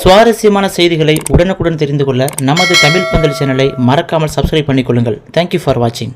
சுவாரஸ்யமான செய்திகளை உடனுக்குடன் தெரிந்து கொள்ள நமது தமிழ் பந்தல் சேனலை மறக்காமல் சப்ஸ்கிரைப் பண்ணிக்கொள்ளுங்கள். தேங்க்யூ ஃபார் வாட்சிங்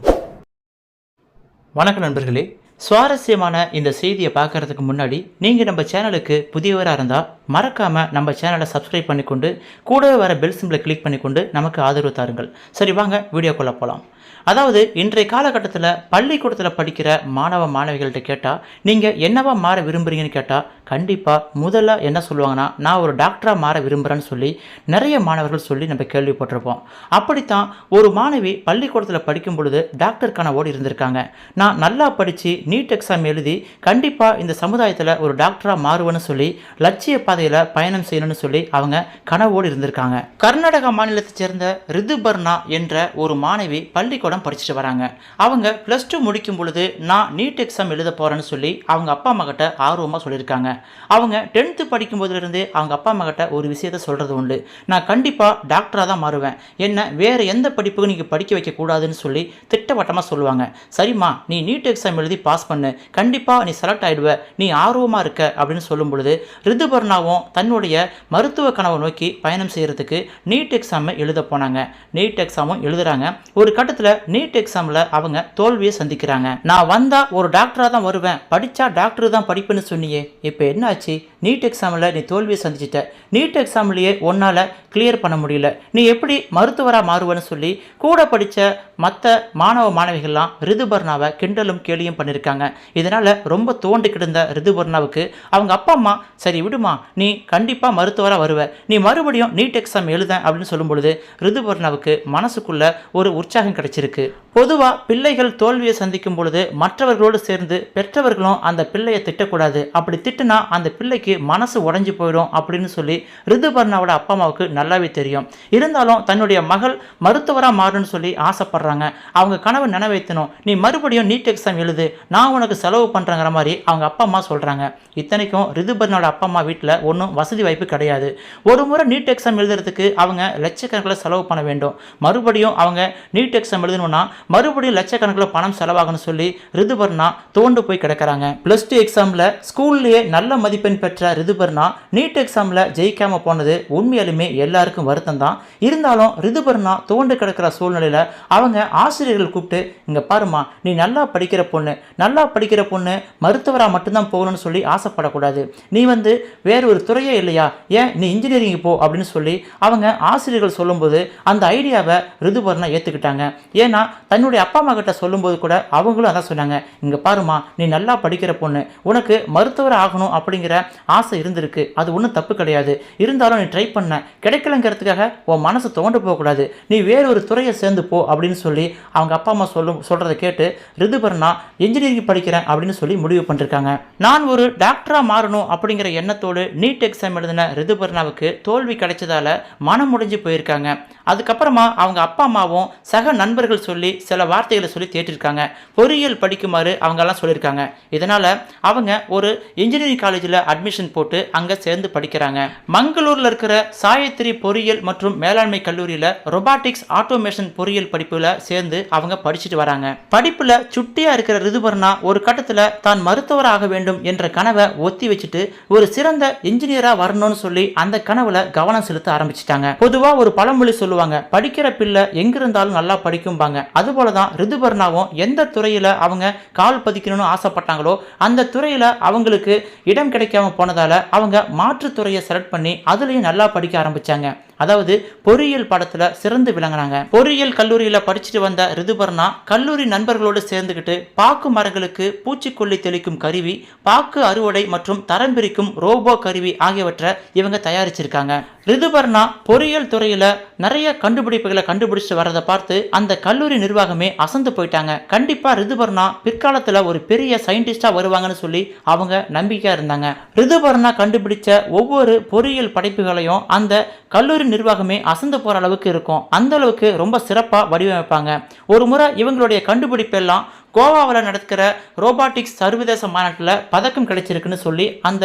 வணக்கம் நண்பர்களே. சுவாரஸ்யமான இந்த செய்தியை பார்க்கறதுக்கு முன்னாடி நீங்கள் நம்ம சேனலுக்கு புதியவராக இருந்தால் மறக்காமல் நம்ம சேனலை சப்ஸ்கிரைப் பண்ணிக்கொண்டு கூடவே வர பெல் சிம்பிளை கிளிக் பண்ணிக்கொண்டு நமக்கு ஆதரவு தாருங்கள். சரி வாங்க வீடியோக்குள்ளே போகலாம் அதாவது இன்றைய காலகட்டத்தில் பள்ளிக்கூடத்தில் படிக்கிற மாணவ மாணவிகள்கிட்ட கேட்டால் நீங்கள் என்னவா மாற விரும்புகிறீங்கன்னு கேட்டால் கண்டிப்பாக முதல்ல என்ன சொல்லுவாங்கன்னா நான் ஒரு டாக்டராக மாற விரும்புகிறேன்னு சொல்லி நிறைய மாணவர்கள் சொல்லி நம்ம கேள்விப்பட்டிருப்போம் அப்படித்தான் ஒரு மாணவி பள்ளிக்கூடத்தில் படிக்கும் பொழுது டாக்டர் கனவோடு இருந்திருக்காங்க. நான் நல்லா படித்து நீட் எக்ஸாம் எழுதி கண்டிப்பாக இந்த சமுதாயத்தில் ஒரு டாக்டராக மாறுவேன்னு சொல்லி லட்சிய பாதையில் பயணம் செய்யணும்னு சொல்லி அவங்க கனவோடு இருந்திருக்காங்க. கர்நாடக மாநிலத்தைச் சேர்ந்த ரிதுபர்ணா என்ற ஒரு மாணவி பள்ளிக்கூடம் படிச்சுட்டு வராங்க. அவங்க ப்ளஸ் டூ முடிக்கும் பொழுது நான் நீட் எக்ஸாம் எழுத போகிறேன்னு சொல்லி அவங்க அப்பா அம்மா கிட்ட ஆர்வமாக சொல்லியிருக்காங்க. அவங்க டென்த்து படிக்கும்போதுலேருந்து அவங்க அப்பா அம்மா கிட்ட ஒரு விஷயத்த சொல்கிறது உண்டு. நான் கண்டிப்பாக டாக்டராக தான் மாறுவேன். என்ன வேறு எந்த படிப்புக்கும் நீங்கள் படிக்க வைக்கக்கூடாதுன்னு சொல்லி திட்டவட்டமாக சொல்லுவாங்க. சரிம்மா நீ நீட் எக்ஸாம் எழுதி பாஸ் பண்ணு. கண்டிப்பாக நீ செலக்ட் ஆகிடுவ நீ ஆர்வமாக இருக்க. அப்படின்னு சொல்லும் பொழுது ரிதுபர்ணாவும் தன்னுடைய மருத்துவ கனவை நோக்கி பயணம் செய்கிறதுக்கு நீட் எக்ஸாமை எழுத போனாங்க. நீட் எக்ஸாமும் எழுதுறாங்க. ஒரு கட்டத்தில் நீட் எக்ஸாமில் அவங்க தோல்வியை சந்திக்கிறாங்க. நான் வந்தால் ஒரு டாக்டராக தான் வருவேன். படித்தா டாக்டர் தான் படிப்பேன்னு சொன்னியே. இப்போ என்னாச்சு நீட் எக்ஸாமில் நீ தோல்வியை சந்திச்சிட்ட. நீட் எக்ஸாம்லேயே உன்னால் கிளியர் பண்ண முடியல. நீ எப்படி மருத்துவராக மாறுவேன்னு சொல்லி கூட படித்த மற்ற மாணவ மாணவிகள்லாம் ரிதுபர்ணாவை கிண்டலும் கேலியும் பண்ணியிருக்காங்க இதனால் ரொம்ப தோண்டு கிடந்த ரிதுபர்ணாவுக்கு அவங்க அப்பா அம்மா சரி விடுமா நீ கண்டிப்பாக மருத்துவராக வருவ. நீ மறுபடியும் நீட் எக்ஸாம் எழுத அப்படின்னு சொல்லும் பொழுது ரிதுபர்ணாவுக்கு மனசுக்குள்ள ஒரு உற்சாகம் கிடைச்சிருக்கு. பொதுவாக பிள்ளைகள் தோல்வியை சந்திக்கும் பொழுது மற்றவர்களோடு சேர்ந்து பெற்றவர்களும் அந்த பிள்ளையை திட்டக்கூடாது. அப்படி திட்டுனா அந்த பிள்ளைக்கு மனசு உடஞ்சி போயிடும் அப்படின்னு சொல்லி ரிதுபர்ணாவோட அப்பா அம்மாவுக்கு நல்லாவே தெரியும். இருந்தாலும் தன்னுடைய மகள் மருத்துவராக மாறணும்னு சொல்லி ஆசைப்படுறாங்க. அவங்க கனவு நினைவைத்தணும். நீ மறுபடியும் நீட் எக்ஸாம் எழுது. நான் உனக்கு செலவு பண்ணுறங்கிற மாதிரி அவங்க அப்பா அம்மா சொல்கிறாங்க இத்தனைக்கும் ரிதுபர்ணாவோட அப்பா அம்மா வீட்டில் ஒன்றும் வசதி வாய்ப்பு கிடையாது. ஒரு முறை நீட் எக்ஸாம் எழுதுறதுக்கு அவங்க லட்சக்கணக்கில் செலவு பண்ண வேண்டும். மறுபடியும் அவங்க நீட் எக்ஸாம் எழுதணும்னா மறுபடியும் லட்சக்கணக்கில் பணம் செலவாகணும்னு சொல்லி ரிதுபர்ணா தோண்டு போய் கிடக்கிறாங்க. ப்ளஸ் டூ எக்ஸாமில் ஸ்கூல்லேயே நல்ல மதிப்பெண் பெற்ற ரிதுபர்ணா நீட் எக்ஸாமில் ஜெயிக்காமல் போனது உண்மையாலுமே எல்லாருக்கும் வருத்தம் தான் இருந்தாலும் ரிதுபர்ணா தோண்டு கிடக்கிற சூழ்நிலையில் அவங்க ஆசிரியர்கள் கூப்பிட்டு இங்கே பாருமா நீ நல்லா படிக்கிற பொண்ணு நல்லா படிக்கிற பொண்ணு மருத்துவராக மட்டும்தான் போகணும்னு சொல்லி ஆசைப்படக்கூடாது. நீ வந்து வேறு ஒரு துறையே இல்லையா? ஏன் நீ இன்ஜினியரிங் போ அப்படின்னு சொல்லி அவங்க ஆசிரியர்கள் சொல்லும்போது அந்த ஐடியாவை ரிதுபர்ணா ஏற்றுக்கிட்டாங்க ஏன்னா தன்னுடைய அப்பா அம்மா கிட்ட சொல்லும்போது கூட அவங்களும் அதான் சொன்னாங்க இங்கே பாருமா நீ நல்லா படிக்கிற பொண்ணு. உனக்கு மருத்துவர் ஆகணும் அப்படிங்கிற ஆசை இருந்திருக்கு. அது ஒன்றும் தப்பு கிடையாது. இருந்தாலும் நீ ட்ரை பண்ண. கிடைக்கலங்கிறதுக்காக உன் மனசு தோண்டு போகக்கூடாது. நீ வேறு ஒரு துறையை சேர்ந்து போ அப்படின்னு சொல்லி அவங்க அப்பா அம்மா சொல்லும் சொல்கிறத கேட்டு ரிதுபர்ணா இன்ஜினியரிங் படிக்கிறேன் அப்படின்னு சொல்லி முடிவு பண்ணிருக்காங்க. நான் ஒரு டாக்டராக மாறணும் அப்படிங்கிற எண்ணத்தோடு நீட் எக்ஸாம் எழுதின ரிதுபர்ணாவுக்கு தோல்வி கிடைச்சதால மனம் முடிஞ்சு போயிருக்காங்க. அதுக்கப்புறமா அவங்க அப்பா அம்மாவும் சக நண்பர்கள் சொல்லி சில வார்த்தைகளை சொல்லி தேட்டிருக்காங்க பொறியியல் படிக்குமாறு அவங்கெல்லாம் சொல்லியிருக்காங்க. இதனால் அவங்க ஒரு இன்ஜினியரிங் காலேஜில் அட்மிஷன் போட்டு அங்கே சேர்ந்து படிக்கிறாங்க. மங்களூரில் இருக்கிற சாயத்ரி பொறியியல் மற்றும் மேலாண்மை கல்லூரியில் ரொபாட்டிக்ஸ் ஆட்டோமேஷன் பொறியியல் படிப்பில் சேர்ந்து அவங்க படிச்சுட்டு வராங்க. படிப்பில் சுட்டியாக இருக்கிற ரிதுபர்ணா ஒரு கட்டத்தில் தான் மருத்துவராக வேண்டும் என்ற கனவை ஒத்தி வச்சுட்டு ஒரு சிறந்த இன்ஜினியராக வரணும்னு சொல்லி அந்த கனவுல கவனம் செலுத்த ஆரம்பிச்சிட்டாங்க. பொதுவாக ஒரு பழமொழி சொல்லுவாங்க படிக்கிற பிள்ளை எங்கிருந்தாலும் நல்லா படிக்கும்பாங்க. அது அதுபோல தான் ரிதுபர்ணாவும் எந்த துறையில் அவங்க கால் பதிக்கணும்னு ஆசைப்பட்டாங்களோ அந்த துறையில் அவங்களுக்கு இடம் கிடைக்காம போனதால அவங்க மாற்றுத்துறையை செலக்ட் பண்ணி அதுலேயும் நல்லா படிக்க ஆரம்பித்தாங்க அதாவது பொறியியல் படத்தில் சிறந்து விளங்கினாங்க பொறியியல் கல்லூரியில் படிச்சுட்டு வந்த ரிதுபர்ணா கல்லூரி நண்பர்களோடு சேர்ந்துக்கிட்டு பாக்கு மரங்களுக்கு பூச்சிக்கொல்லி தெளிக்கும் கருவி பாக்கு அறுவடை மற்றும் தரம் பிரிக்கும் ரோபோ கருவி ஆகியவற்றை இவங்க தயாரிச்சிருக்காங்க. ரிதுபர்ணா பொறியியல் துறையில் நிறைய கண்டுபிடிப்புகளை கண்டுபிடிச்சிட்டு வரதை பார்த்து அந்த கல்லூரி நிர்வாகமே அசந்து போயிட்டாங்க. கண்டிப்பாக ரிதுபர்ணா பிற்காலத்தில் ஒரு பெரிய சயின்டிஸ்டாக வருவாங்கன்னு சொல்லி அவங்க நம்பிக்கையாக இருந்தாங்க. ரிதுபர்ணா கண்டுபிடிச்ச ஒவ்வொரு பொறியியல் படைப்புகளையும் அந்த கல்லூரி நிர்வாகமே அசந்து போகிற அளவுக்கு இருக்கும். அந்த அளவுக்கு ரொம்ப சிறப்பாக வடிவமைப்பாங்க. ஒரு முறை இவங்களுடைய கண்டுபிடிப்பெல்லாம் கோவாவில் நடக்கிற ரோபாட்டிக்ஸ் சர்வதேச மாநாட்டில் பதக்கம் கிடைச்சிருக்குன்னு சொல்லி அந்த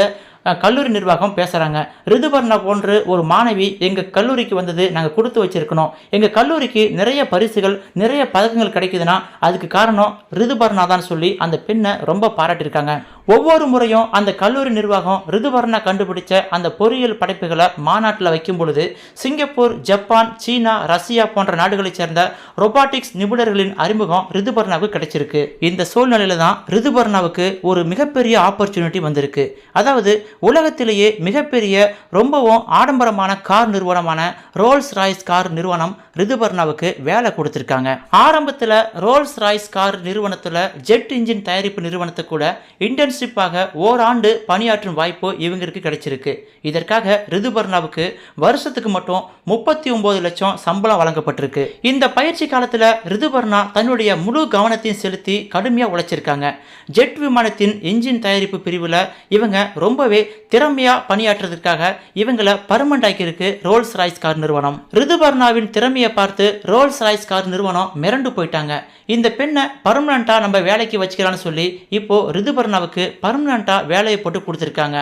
கல்லூரி நிர்வாகம் பேசுகிறாங்க ரிதுபர்ணா போன்று ஒரு மாணவி எங்கள் கல்லூரிக்கு வந்தது நாங்கள் கொடுத்து வச்சிருக்கணும். எங்கள் கல்லூரிக்கு நிறைய பரிசுகள் நிறைய பதக்கங்கள் கிடைக்குதுன்னா அதுக்கு காரணம் ரிதுபர்ணா தான் சொல்லி அந்த பெண்ணை ரொம்ப பாராட்டியிருக்காங்க. ஒவ்வொரு முறையும் அந்த கல்லூரி நிர்வாகம் ரிதுபர்ணா கண்டுபிடிச்ச அந்த பொறியியல் படைப்புகளை மாநாட்டில் வைக்கும் பொழுது சிங்கப்பூர் ஜப்பான் சீனா ரஷ்யா போன்ற நாடுகளைச் சேர்ந்த ரொபாட்டிக்ஸ் நிபுணர்களின் அறிமுகம் ரிதுபர்ணாவுக்கு கிடைச்சிருக்கு. இந்த சூழ்நிலையில தான் ரிதுபர்ணாவுக்கு ஒரு மிகப்பெரிய ஆப்பர்ச்சுனிட்டி வந்திருக்கு. அதாவது உலகத்திலேயே மிகப்பெரிய ரொம்பவும் ஆடம்பரமான கார் நிறுவனமான ரோல்ஸ் ராய்ஸ் கார் நிறுவனம் ரிதுபர்ணாவுக்கு வேலை கொடுத்துருக்காங்க. ஆரம்பத்தில் ரோல்ஸ் ராய்ஸ் கார் நிறுவனத்தில் ஜெட் இன்ஜின் தயாரிப்பு நிறுவனத்துக்கு கூட இன்டர்ன்ஷிப்பாக ஓராண்டு பணியாற்றும் வாய்ப்பு இவங்களுக்கு கிடைச்சிருக்கு. இதற்காக ரிதுபர்ணாவுக்கு வருஷத்துக்கு மட்டும் முப்பத்தி ஒன்பது லட்சம் சம்பளம் வழங்கப்பட்டிருக்கு. இந்த பயிற்சி காலத்தில் ரிதுபர்ணா தன்னுடைய முழு கவனத்தையும் செலுத்தி கடுமையாக உழைச்சிருக்காங்க. ஜெட் விமானத்தின் இன்ஜின் தயாரிப்பு பிரிவில் இவங்க ரொம்பவே திறமையாக பணியாற்றுறதுக்காக இவங்களை பர்மனண்ட் ஆக்கியிருக்கு ரோல்ஸ் ராய்ஸ் கார் நிறுவனம். ரிதுபர்ணாவின் திறமையை பார்த்து ரோல்ஸ் ராய்ஸ் கார் நிறுவனம் மிரண்டு போயிட்டாங்க. இந்த பெண்ணை பர்மனண்ட்டாக நம்ம வேலைக்கு வச்சுக்கலாம்னு சொல்லி இப்போ ரிதுபர்ணாவுக்கு பர்மனண்ட்டாக வேலையை போட்டு கொடுத்துருக்காங்க.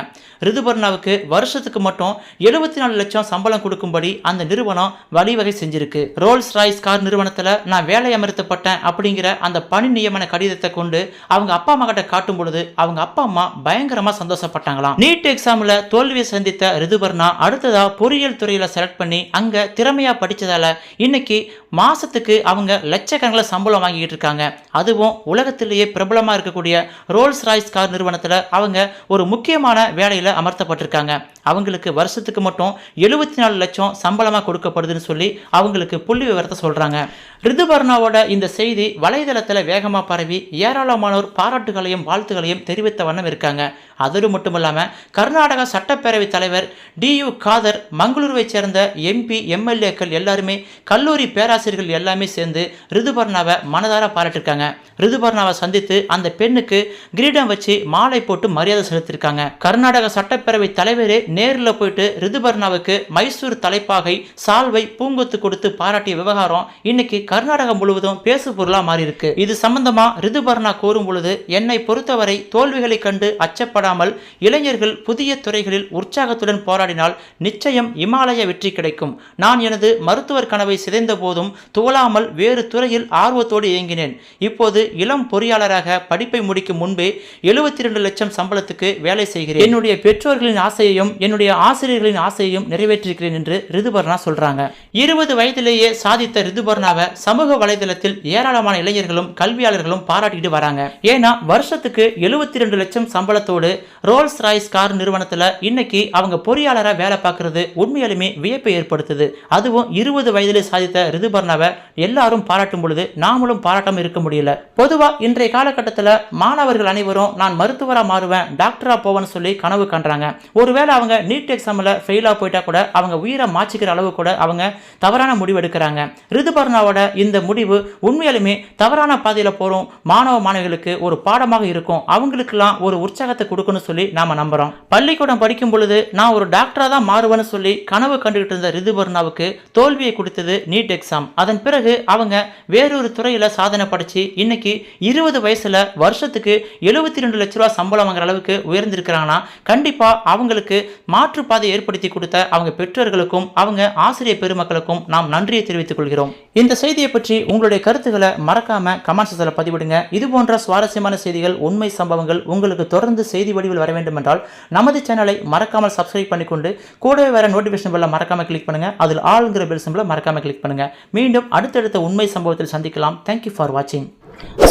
ரிதுபர்ணாவுக்கு வருஷத்துக்கு மட்டும் எழுபத்தி நாலு லட்சம் சம்பளம் கொடுக்கும்படி அந்த நிறுவனம் வழிவகை செஞ்சிருக்கு. ரோல்ஸ் ராய்ஸ் கார் நிறுவனத்தில் நான் வேலை அமர்த்தப்பட்டேன் அப்படிங்கிற அந்த பணி நியமன கடிதத்தை கொண்டு அவங்க அப்பா அம்மா கிட்ட காட்டும் பொழுது அவங்க அப்பா அம்மா பயங்கரமாக சந்தோஷப்பட்டாங்களாம். நீ நீட் எக்ஸாமில் தோல்வியை சந்தித்த ரிதுபர்ணா அடுத்ததாக பொறியியல் துறையில் செலக்ட் பண்ணி அங்கே திறமையாக படித்ததால் இன்றைக்கி மாதத்துக்கு அவங்க லட்சக்கணக்கில் சம்பளம் வாங்கிட்டு இருக்காங்க. அதுவும் உலகத்திலேயே பிரபலமாக இருக்கக்கூடிய ரோல்ஸ் ராய்ஸ் கார் நிறுவனத்தில் அவங்க ஒரு முக்கியமான வேலையில் அமர்த்தப்பட்டிருக்காங்க. அவங்களுக்கு வருஷத்துக்கு மட்டும் எழுபத்தி நாலு லட்சம் சம்பளமாக கொடுக்கப்படுதுன்னு சொல்லி அவங்களுக்கு புள்ளி விவரத்தை சொல்கிறாங்க ரிதுபர்ணாவோட இந்த செய்தி வலைதளத்தில் வேகமாக பரவி ஏராளமானோர் பாராட்டுகளையும் வாழ்த்துகளையும் தெரிவித்த வண்ணம் இருக்காங்க. அதோடு மட்டும் இல்லாமல் கர்நாடக சட்டப்பேரவை தலைவர் டியு காதர் மங்களூருவைச் சேர்ந்த எம்பி எம்எல்ஏக்கள் எல்லாருமே கல்லூரி பேராசிரியர்கள் எல்லாமே சேர்ந்து ரிதுபர்ணாவை மனதார பாராட்டிருக்காங்க. ரிதுபர்ணாவை சந்தித்து அந்த பெண்ணுக்கு கிரீடம் வச்சு மாலை போட்டு மரியாதை செலுத்திருக்காங்க. கர்நாடக சட்டப்பேரவை தலைவரே நேரில் போயிட்டு ரிதுபர்ணாவுக்கு மைசூர் தலைப்பாகை சால்வை பூங்கொத்து கொடுத்து பாராட்டிய விவகாரம் இன்னைக்கு கர்நாடகம் முழுவதும் பேசு பொருளாக மாறி இருக்கு இது சம்பந்தமா ரிதுபர்ணா கூறும் பொழுது என்னை பொறுத்தவரை தோல்விகளை கண்டு அச்சப்படாமல் இளைஞர்கள் புதிய துறைகளில் உற்சாகத்துடன் போராடினால் நிச்சயம் இமாலய வெற்றி கிடைக்கும். நான் எனது மருத்துவர் கனவை சிதைந்த போதும் துவலாமல் வேறு துறையில் ஆர்வத்தோடு இயங்கினேன். இப்போது இளம் பொறியாளராக படிப்பை முடிக்கும் முன்பே எழுபத்தி இரண்டு லட்சம் சம்பளத்துக்கு வேலை செய்கிறேன். என்னுடைய பெற்றோர்களின் ஆசையையும் என்னுடைய ஆசிரியர்களின் ஆசையையும் நிறைவேற்றிருக்கிறேன் என்று ரிதுபர்ணா சொல்றாங்க. இருபது வயதிலேயே சாதித்த ரிதுபர்ணாவை சமூக வலைதளத்தில் ஏராளமான இளைஞர்களும் கல்வியாளர்களும் பாராட்டிட்டு வராங்க. ஏன்னா வருஷத்துக்கு எழுபத்தி ரெண்டு லட்சம் சம்பளத்தோடு ரோல்ஸ் ராய்ஸ் கார் நிறுவனத்தில் இன்னைக்கு அவங்க பொறியாளராக வேலை பார்க்கறது உண்மையாலுமே வியப்பை ஏற்படுத்துது. அதுவும் இருபது வயதிலே சாதித்த ரிதுபர்ணாவை எல்லாரும் பாராட்டும் பொழுது நாமளும் பாராட்டம் இருக்க முடியல. பொதுவாக இன்றைய காலகட்டத்தில் மாணவர்கள் அனைவரும் நான் மருத்துவராக மாறுவேன் டாக்டராக போவேன்னு சொல்லி கனவு காண்றாங்க. ஒருவேளை அவங்க நீட் எக்ஸாமில் ஃபெயிலாக போயிட்டா கூட அவங்க உயிரை மாச்சிக்கிற அளவு கூட அவங்க தவறான முடிவு எடுக்கிறாங்க. ரிதுபர்ணாவோட இந்த முடிவு உண்மையாலுமே தவறான பாதையில் போகிறோம் மாணவ மாணவிகளுக்கு ஒரு பாடமாக இருக்கும். அவங்களுக்கெல்லாம் ஒரு உற்சாகத்தை கொடுக்குன்னு சொல்லி நாம நம்புறோம். பள்ளிக்கூடம் படிக்கும் பொழுது நான் ஒரு டாக்டரா தான் மாறுவேன்னு சொல்லி கனவு கண்டுகிட்டு இருந்த ரிதுபர்ணாவுக்கு தோல்வியை கொடுத்தது நீட் எக்ஸாம் அதன் பிறகு அவங்க வேறொரு துறையில சாதனை படிச்சு இன்னைக்கு இருபது வயசுல வருஷத்துக்கு எழுபத்தி ரெண்டு லட்ச ரூபா சம்பளம் வாங்குற அளவுக்கு உயர்ந்திருக்கிறாங்கன்னா கண்டிப்பா அவங்களுக்கு மாற்றுப்பாதை ஏற்படுத்தி கொடுத்த அவங்க பெற்றோர்களுக்கும் அவங்க ஆசிரியர் பெருமக்களுக்கும் நாம் நன்றியை தெரிவித்துக் கொள்கிறோம். இந்த செய்தியை பற்றி உங்களுடைய கருத்துக்களை மறக்காம கமெண்ட்ஸில் பதிவிடுங்க. இது போன்ற சுவாரஸ்யமான செய்திகள் உண்மை சம்பவங்கள் உங்களுக்கு தொடர்ந்து செய்தி வடிவில் வர வேண்டும் என்றால் நமது சேனலை மறக்காமல் சப்ஸ்கிரைப் பண்ணிக்கொண்டு கூடவே வர நோட்டிஃபிகேஷன் பெல்ல மறக்காம கிளிக் பண்ணுங்க. அதில் ஆளுங்கிற பெல் சிம்பிளை மறக்காம கிளிக் பண்ணுங்க. மீண்டும் அடுத்தடுத்த உண்மை சம்பவத்தில் சந்திக்கலாம். தேங்க்யூ ஃபார் வாட்சிங்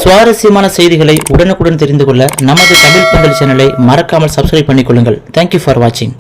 சுவாரஸ்யமான செய்திகளை உடனுக்குடன் தெரிந்து கொள்ள நமது தமிழ் பந்தல் சேனலை மறக்காமல் சப்ஸ்கிரைப் பண்ணிக்கொள்ளுங்கள். தேங்க்யூ ஃபார் வாட்சிங்